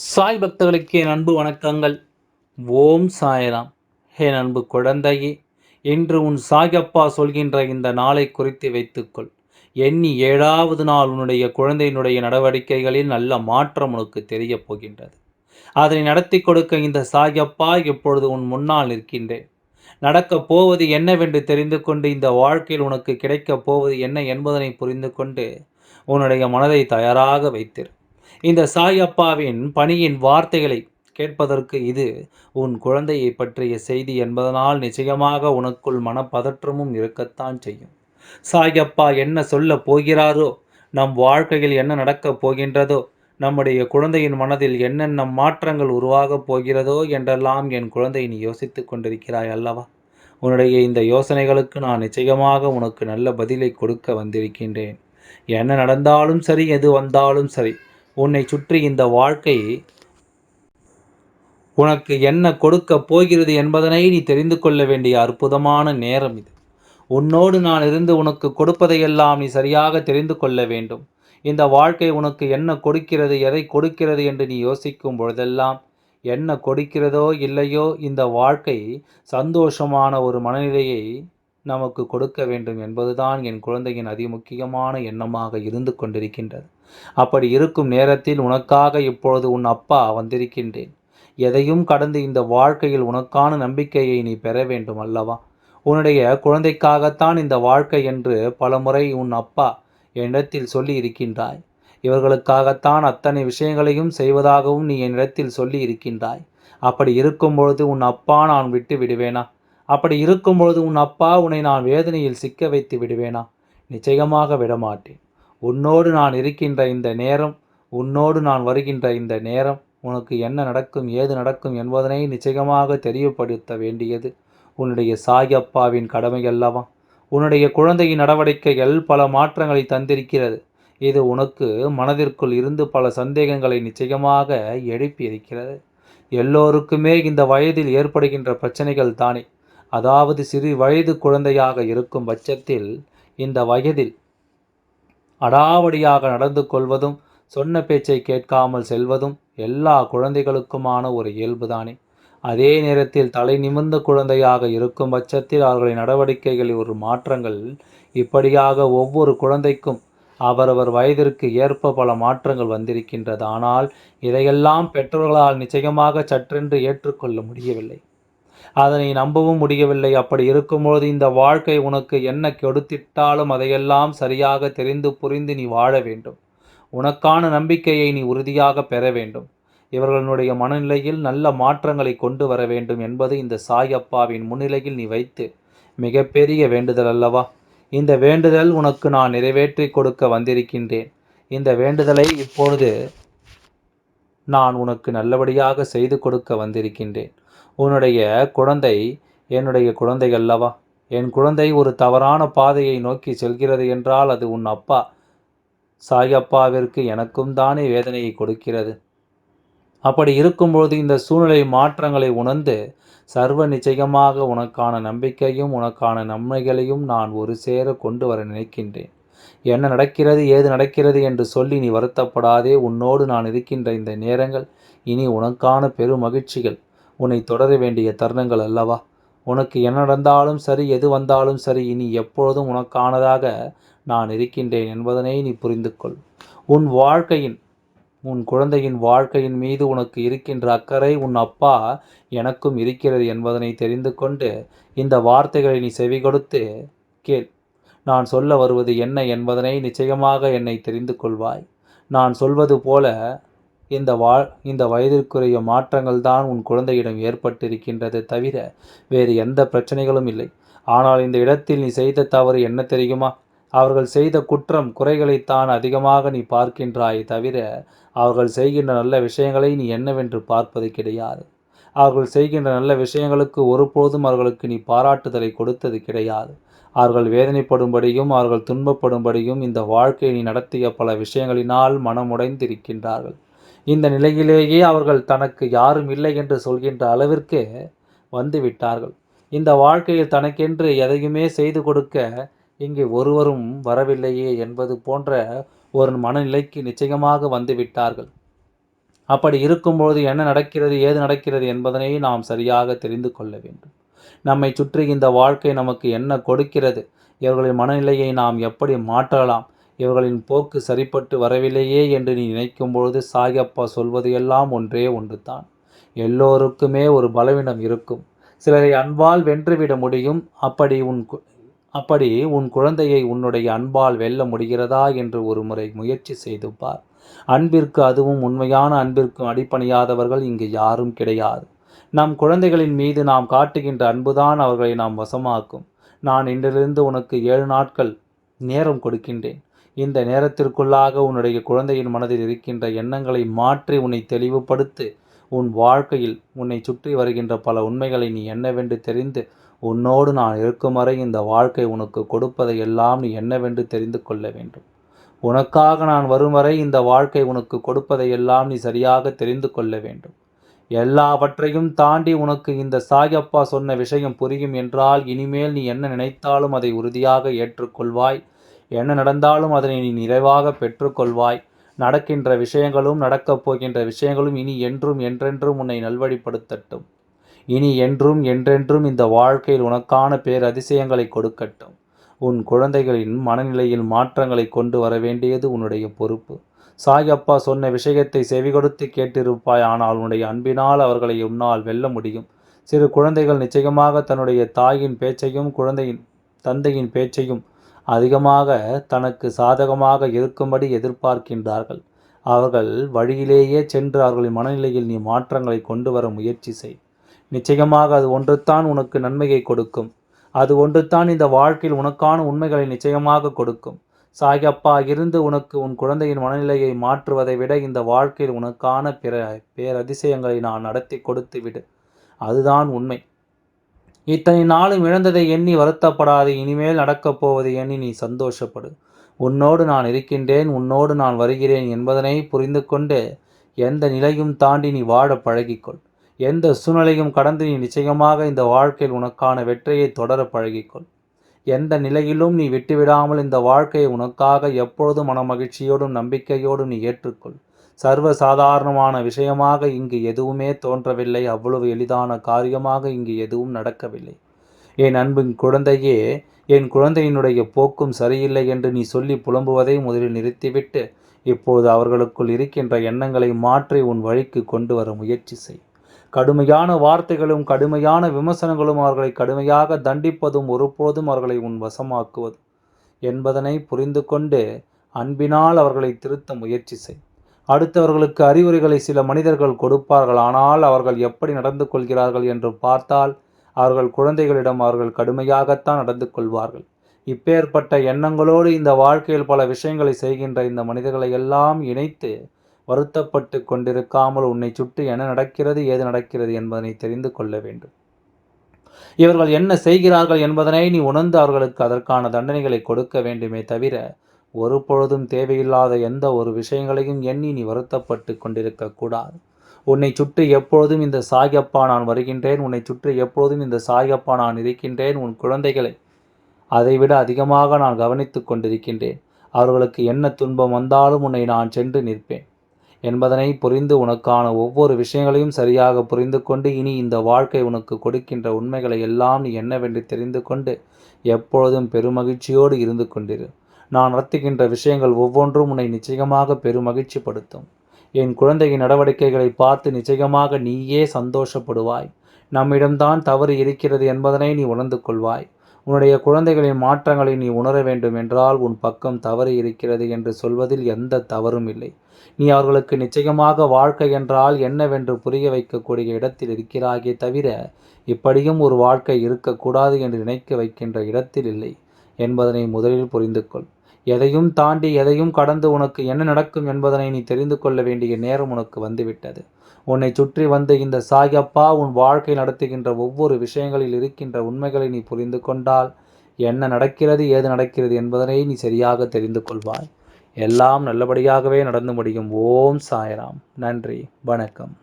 சாய் பக்தர்களுக்கு என் அன்பு வணக்கங்கள். ஓம் சாயராம். என் அன்பு குழந்தையே இன்று உன் சாயப்பா சொல்கின்ற இந்த நாளை குறித்து வைத்துக்கொள். எண்ணி ஏழாவது நாள் உன்னுடைய குழந்தையினுடைய நடவடிக்கைகளில் நல்ல மாற்றம் உனக்கு தெரியப் போகின்றது. அதனை நடத்தி கொடுக்க இந்த சாயப்பா இப்பொழுது உன் முன்னால் நிற்கின்றேன். நடக்கப் போவது என்னவென்று தெரிந்து கொண்டு இந்த வாழ்க்கையில் உனக்கு கிடைக்கப் போவது என்ன என்பதனை புரிந்து கொண்டு உன்னுடைய மனதை தயாராக வைத்திரு. இந்த சாயப்பாவின் பணியின் வார்த்தைகளை கேட்பதற்கு இது உன் குழந்தையை பற்றிய செய்தி என்பதனால் நிச்சயமாக உனக்குள் மனப்பதற்றமும் இருக்கத்தான் செய்யும். சாயப்பா என்ன சொல்ல போகிறாரோ நம் வாழ்க்கையில் என்ன நடக்கப் போகின்றதோ நம்முடைய குழந்தையின் மனதில் என்னென்ன மாற்றங்கள் உருவாகப் போகிறதோ என்றெல்லாம் என் குழந்தை நீ யோசித்து கொண்டிருக்கிறாய் அல்லவா? உன்னுடைய இந்த யோசனைகளுக்கு நான் நிச்சயமாக உனக்கு நல்ல பதிலை கொடுக்க வந்திருக்கின்றேன். என்ன நடந்தாலும் சரி எது வந்தாலும் சரி உன்னை சுற்றி இந்த வாழ்க்கை உனக்கு என்ன கொடுக்க போகிறது என்பதனை நீ தெரிந்து கொள்ள வேண்டிய அற்புதமான நேரம் இது. உன்னோடு நான் இருந்து உனக்கு கொடுப்பதையெல்லாம் நீ சரியாக தெரிந்து கொள்ள வேண்டும். இந்த வாழ்க்கை உனக்கு என்ன கொடுக்கிறது எதை கொடுக்கிறது என்று நீ யோசிக்கும் பொழுதெல்லாம் என்ன கொடுக்கிறதோ இல்லையோ இந்த வாழ்க்கை சந்தோஷமான ஒரு மனநிலையை நமக்கு கொடுக்க வேண்டும் என்பதுதான் என் குழந்தையின் அதிமுக்கியமான எண்ணமாக இருந்து கொண்டிருக்கின்றது. அப்படி இருக்கும் நேரத்தில் உனக்காக இப்பொழுது உன் அப்பா வந்திருக்கின்றேன். எதையும் கடந்து இந்த வாழ்க்கையில் உனக்கான நம்பிக்கையை நீ பெற வேண்டும் அல்லவா? உன்னுடைய குழந்தைக்காகத்தான் இந்த வாழ்க்கை என்று பலமுறை உன் அப்பா என்னிடத்தில் சொல்லி இருக்கின்றாய் இவர்களுக்காகத்தான் அத்தனை விஷயங்களையும் செய்வதாகவும் நீ என்னிடத்தில் சொல்லி இருக்கின்றாய் அப்படி இருக்கும் பொழுது உன் அப்பா நான் விட்டு விடுவேனா? அப்படி இருக்கும் பொழுது உன் அப்பா உன்னை நான் வேதனையில் சிக்க வைத்து விடுவேனா? நிச்சயமாக விடமாட்டேன். உன்னோடு நான் இருக்கின்ற இந்த நேரம் உன்னோடு நான் வருகின்ற இந்த நேரம் உனக்கு என்ன நடக்கும் ஏது நடக்கும் என்பதனை நிச்சயமாக தெரியப்படுத்த வேண்டியது. உன்னுடைய சாயப்பாவின் கடமை அல்லவா உன்னுடைய குழந்தையின் நடவடிக்கைகள் பல மாற்றங்களை தந்திருக்கிறது. இது உனக்கு மனதிற்குள் இருந்து பல சந்தேகங்களை நிச்சயமாக எழுப்பி இருக்கிறது எல்லோருக்குமே இந்த வயதில் ஏற்படுகின்ற பிரச்சனைகள் தானே. அதாவது சிறு வயது குழந்தையாக இருக்கும் பட்சத்தில் இந்த வயதில் அடாவடியாக நடந்து கொள்வதும் சொன்ன பேச்சை கேட்காமல் செல்வதும் எல்லா குழந்தைகளுக்குமான ஒரு இயல்புதானே. அதே நேரத்தில் தலை நிமிர்ந்த குழந்தையாக இருக்கும் பட்சத்தில் அவர்களின் நடவடிக்கைகளில் ஒரு மாற்றங்கள் இப்படியாக ஒவ்வொரு குழந்தைக்கும் அவரவர் வயதிற்கு ஏற்ப பல மாற்றங்கள் வந்திருக்கின்றது. ஆனால் இதையெல்லாம் பெற்றோர்களால் நிச்சயமாக சற்றென்று ஏற்றுக்கொள்ள முடியவில்லை. அதனை நம்பவும் முடியவில்லை. அப்படி இருக்கும்போது இந்த வாழ்க்கை உனக்கு என்ன கெடுத்திட்டாலும் அதையெல்லாம் சரியாக தெரிந்து புரிந்து நீ வாழ வேண்டும். உனக்கான நம்பிக்கையை நீ உறுதியாக பெற வேண்டும். இவர்களுடைய மனநிலையில் நல்ல மாற்றங்களை கொண்டு வர வேண்டும் என்பது இந்த சாயப்பாவின் முன்னிலையில் நீ வைத்து மிகப்பெரிய வேண்டுதல் அல்லவா? இந்த வேண்டுதல் உனக்கு நான் நிறைவேற்றி கொடுக்க வந்திருக்கின்றேன். இந்த வேண்டுதலை இப்பொழுது நான் உனக்கு நல்லபடியாக செய்து கொடுக்க வந்திருக்கின்றேன். உன்னுடைய குழந்தை என்னுடைய குழந்தை அல்லவா என் குழந்தை ஒரு தவறான பாதையை நோக்கி செல்கிறது என்றால் அது உன் அப்பா. சாயப்பாவிற்கு எனக்கும் தானே வேதனையை கொடுக்கிறது. அப்படி இருக்கும்பொழுது இந்த சூழ்நிலை மாற்றங்களை உணர்ந்து சர்வ நிச்சயமாக உனக்கான நம்பிக்கையும் உனக்கான நன்மைகளையும் நான் ஒரு சேர கொண்டு வர நினைக்கின்றேன். என்ன நடக்கிறது ஏது நடக்கிறது என்று சொல்லி நீ வருத்தப்படாதே. உன்னோடு நான் இருக்கின்ற இந்த நேரங்கள் இனி உனக்கான பெரும் மகிழ்ச்சிகள் உன்னை தொடர வேண்டிய தருணங்கள் அல்லவா? உனக்கு என்ன நடந்தாலும் சரி எது வந்தாலும் சரி இனி எப்பொழுதும் உனக்கானதாக நான் இருக்கின்றேன் என்பதனை நீ புரிந்து கொள் உன் வாழ்க்கையின் உன் குழந்தையின் வாழ்க்கையின் மீது உனக்கு இருக்கின்ற அக்கறை உன் அப்பா எனக்கும் இருக்கிறது என்பதனை தெரிந்து கொண்டு இந்த வார்த்தைகளை நீ செவி கொடுத்து கேள். நான் சொல்ல வருவது என்ன என்பதனை நிச்சயமாக என்னை தெரிந்து கொள்வாய் நான் சொல்வது போல இந்த வா இந்த வயதிற்குரிய மாற்றங்கள் தான் உன் குழந்தையிடம் ஏற்பட்டிருக்கின்றது தவிர வேறு எந்த பிரச்சனைகளும் இல்லை. ஆனால் இந்த இடத்தில் நீ செய்த தவறு என்ன தெரியுமா? அவர்கள் செய்த குற்றம் குறைகளைத்தான் அதிகமாக நீ பார்க்கின்றாய் தவிர அவர்கள் செய்கின்ற நல்ல விஷயங்களை நீ என்னவென்று பார்ப்பது கிடையாது. அவர்கள் செய்கின்ற நல்ல விஷயங்களுக்கு ஒருபோதும் அவர்களுக்கு நீ பாராட்டுதலை கொடுத்தது கிடையாது. அவர்கள் வேதனைப்படும்படியும் அவர்கள் துன்பப்படும்படியும் இந்த வாழ்க்கையை நீ நடத்திய பல விஷயங்களினால் மனமுடைந்திருக்கின்றார்கள். இந்த நிலையிலேயே அவர்கள் தனக்கு யாரும் இல்லை என்று சொல்கின்ற அளவிற்கு வந்து விட்டார்கள். இந்த வாழ்க்கையில் தனக்கென்று எதையுமே செய்து கொடுக்க இங்கே ஒருவரும் வரவில்லையே என்பது போன்ற ஒரு மனநிலைக்கு நிச்சயமாக வந்து விட்டார்கள். அப்படி இருக்கும்பொழுது என்ன நடக்கிறது ஏது நடக்கிறது என்பதனை நாம் சரியாக தெரிந்து கொள்ள வேண்டும். நம்மை சுற்றி இந்த வாழ்க்கை நமக்கு என்ன கொடுக்கிறது இவர்களின் மனநிலையை நாம் எப்படி மாற்றலாம் இவர்களின் போக்கு சரிப்பட்டு வரவில்லையே என்று நீ நினைக்கும் பொழுது சாயப்பா சொல்வது எல்லாம் ஒன்றே ஒன்று தான் எல்லோருக்குமே ஒரு பலவீனம் இருக்கும். சிலரை அன்பால் வென்றுவிட முடியும். அப்படி உன் அப்படி உன் குழந்தையை உன்னுடைய அன்பால் வெல்ல முடிகிறதா என்று ஒரு முறை முயற்சி செய்து பார். அன்பிற்கு அதுவும் உண்மையான அன்பிற்கும் அடிப்பணியாதவர்கள் இங்கு யாரும் கிடையாது. நம் குழந்தைகளின் மீது நாம் காட்டுகின்ற அன்புதான் அவர்களை நாம் வசமாக்கும். நான் இன்றிலிருந்து உனக்கு ஏழு நாட்கள் நேரம் கொடுக்கின்றேன். இந்த நேரத்திற்குள்ளாக உன்னுடைய குழந்தையின் மனதில் இருக்கின்ற எண்ணங்களை மாற்றி உன்னை தெளிவுபடுத்து உன் வாழ்க்கையில் உன்னை சுற்றி வருகின்ற பல உண்மைகளை நீ என்னவென்று தெரிந்து உன்னோடு நான் இருக்கும் வரை இந்த வாழ்க்கை உனக்கு கொடுப்பதை எல்லாம் நீ என்னவென்று தெரிந்து கொள்ள வேண்டும். உனக்காக நான் வரும் வரை இந்த வாழ்க்கை உனக்கு கொடுப்பதை எல்லாம் நீ சரியாக தெரிந்து கொள்ள வேண்டும். எல்லாவற்றையும் தாண்டி உனக்கு இந்த சாயப்பா சொன்ன விஷயம் புரியும் என்றால் இனிமேல் நீ என்ன நினைத்தாலும் அதை உறுதியாக ஏற்றுக்கொள்வாய். என்ன நடந்தாலும் அதனை நீ நிறைவாக பெற்றுக்கொள்வாய். நடக்கின்ற விஷயங்களும் நடக்கப் போகின்ற விஷயங்களும் இனி என்றும் என்றென்றும் உன்னை நல்வழிப்படுத்தட்டும். இனி என்றும் என்றென்றும் இந்த வாழ்க்கையில் உனக்கான பேரதிசயங்களை கொடுக்கட்டும். உன் குழந்தைகளின் மனநிலையில் மாற்றங்களை கொண்டு வர வேண்டியது உன்னுடைய பொறுப்பு. சாயப்பா சொன்ன விஷயத்தை செவி கொடுத்து கேட்டிருப்பாய் ஆனால் உன்னுடைய அன்பினால் அவர்களை உன்னால் வெல்ல முடியும். சிறு குழந்தைகள் நிச்சயமாக தன்னுடைய தாயின் பேச்சையும் குழந்தையின் தந்தையின் பேச்சையும் அதிகமாக தனக்கு சாதகமாக இருக்கும்படி எதிர்பார்க்கின்றார்கள். அவர்கள் வழியிலேயே சென்று அவர்களின் மனநிலையில் நீ மாற்றங்களை கொண்டு வர முயற்சி செய். நிச்சயமாக அது ஒன்றுத்தான் உனக்கு நன்மையை கொடுக்கும். அது ஒன்றுத்தான் இந்த வாழ்க்கையில் உனக்கான உண்மைகளை நிச்சயமாக கொடுக்கும். சாயப்பா இருந்து உனக்கு உன் குழந்தையின் மனநிலையை மாற்றுவதை விட இந்த வாழ்க்கையில் உனக்கான பிற பேரதிசயங்களை நான் நடத்தி கொடுத்து விடு. அதுதான் உண்மை. இத்தனை நாளும் இழந்ததை எண்ணி வருத்தப்படாது இனிமேல் நடக்கப் போவதை எண்ணி நீ சந்தோஷப்படு. உன்னோடு நான் இருக்கின்றேன் உன்னோடு நான் வருகிறேன் என்பதனை புரிந்து கொண்டு எந்த நிலையும் தாண்டி நீ வாழ பழகிக்கொள். எந்த சூழ்நிலையும் கடந்து நீ நிச்சயமாக இந்த வாழ்க்கையில் உனக்கான வெற்றியை தொடர பழகிக்கொள். எந்த நிலையிலும் நீ விட்டுவிடாமல் இந்த வாழ்க்கையை உனக்காக எப்பொழுதும் மன மகிழ்ச்சியோடும் நம்பிக்கையோடும் நீ ஏற்றுக்கொள். சர்வ சாதாரணமான விஷயமாக இங்கு எதுவுமே தோன்றவில்லை. அவ்வளவு எளிதான காரியமாக இங்கு எதுவும் நடக்கவில்லை. என் அன்பின் குழந்தையே என் குழந்தையினுடைய போக்கும் சரியில்லை என்று நீ சொல்லி புலம்புவதை முதலில் நிறுத்திவிட்டு இப்பொழுது அவர்களுக்குள் இருக்கின்ற எண்ணங்களை மாற்றி உன் வழிக்கு கொண்டு வர முயற்சி செய். கடுமையான வார்த்தைகளும் கடுமையான விமர்சனங்களும் அவர்களை கடுமையாக தண்டிப்பதும் ஒருபோதும் அவர்களை உன் வசமாக்குவது என்பதனை புரிந்து கொண்டு அன்பினால் அவர்களை திருத்த முயற்சி செய். அடுத்தவர்களுக்கு அறிவுரைகளை சில மனிதர்கள் கொடுப்பார்கள். ஆனால் அவர்கள் எப்படி நடந்து கொள்கிறார்கள் என்று பார்த்தால் அவர்கள் குழந்தைகளிடம் அவர்கள் கடுமையாகத்தான் நடந்து கொள்வார்கள். இப்பேற்பட்ட எண்ணங்களோடு இந்த வாழ்க்கையில் பல விஷயங்களை செய்கின்ற இந்த மனிதர்களை எல்லாம் இணைத்து வருத்தப்பட்டு கொண்டிருக்காமல் உன்னை சுட்டு என்ன நடக்கிறது ஏது நடக்கிறது என்பதனை தெரிந்து கொள்ள வேண்டும். இவர்கள் என்ன செய்கிறார்கள் என்பதனை நீ உணர்ந்து அவர்களுக்கு அதற்கான தண்டனைகளை கொடுக்க வேண்டுமே தவிர ஒரு பொழுதும் தேவையில்லாத எந்த ஒரு விஷயங்களையும் எண்ணி நீ வருத்தப்பட்டு கொண்டிருக்கக்கூடாது உன்னை சுற்றி எப்பொழுதும் இந்த சாயப்பா நான் வருகின்றேன். உன்னை சுற்றி எப்பொழுதும் இந்த சாயப்பா நான் இருக்கின்றேன். உன் குழந்தைகளை அதைவிட அதிகமாக நான் கவனித்து கொண்டிருக்கின்றேன். அவர்களுக்கு என்ன துன்பம் வந்தாலும் உன்னை நான் சென்று நிற்பேன். என்பதனை புரிந்து உனக்கான ஒவ்வொரு விஷயங்களையும் சரியாக புரிந்து கொண்டு இனி இந்த வாழ்க்கை உனக்கு கொடுக்கின்ற உண்மைகளை எல்லாம் நீ என்னவென்று தெரிந்து கொண்டு எப்பொழுதும் பெருமகிழ்ச்சியோடு இருந்து கொண்டிரு. நான் நடத்துகின்ற விஷயங்கள் ஒவ்வொன்றும் உன்னை நிச்சயமாக பெருமகிழ்ச்சிப்படுத்தும். என் குழந்தையின் நடவடிக்கைகளை பார்த்து நிச்சயமாக நீயே சந்தோஷப்படுவாய். நம்மிடம்தான் தவறு இருக்கிறது என்பதனை நீ உணர்ந்து கொள்வாய். உன்னுடைய குழந்தைகளின் மாற்றங்களை நீ உணர வேண்டும் என்றால் உன் பக்கம் தவறு இருக்கிறது என்று சொல்வதில் எந்த தவறும் இல்லை. நீ அவர்களுக்கு நிச்சயமாக வாழ்க்கை என்றால் என்னவென்று புரிய வைக்கக்கூடிய இடத்தில் இருக்கிறாயே தவிர இப்படியும் ஒரு வாழ்க்கை இருக்கக்கூடாது என்று நினைக்க வைக்கின்ற இடத்தில் இல்லை என்பதனை முதலில் புரிந்து கொள் எதையும் தாண்டி எதையும் கடந்து உனக்கு என்ன நடக்கும் என்பதனை நீ தெரிந்து கொள்ள வேண்டிய நேரம் உனக்கு வந்துவிட்டது. உன்னை சுற்றி வந்து இந்த சாயப்பா உன் வாழ்க்கை நடத்துகின்ற ஒவ்வொரு விஷயங்களில் இருக்கின்ற உண்மைகளை நீ புரிந்து கொண்டால் என்ன நடக்கிறது ஏது நடக்கிறது என்பதனை நீ சரியாக தெரிந்து கொள்வாய். எல்லாம் நல்லபடியாகவே நடந்து முடியும். ஓம் சாய்ராம். நன்றி. வணக்கம்.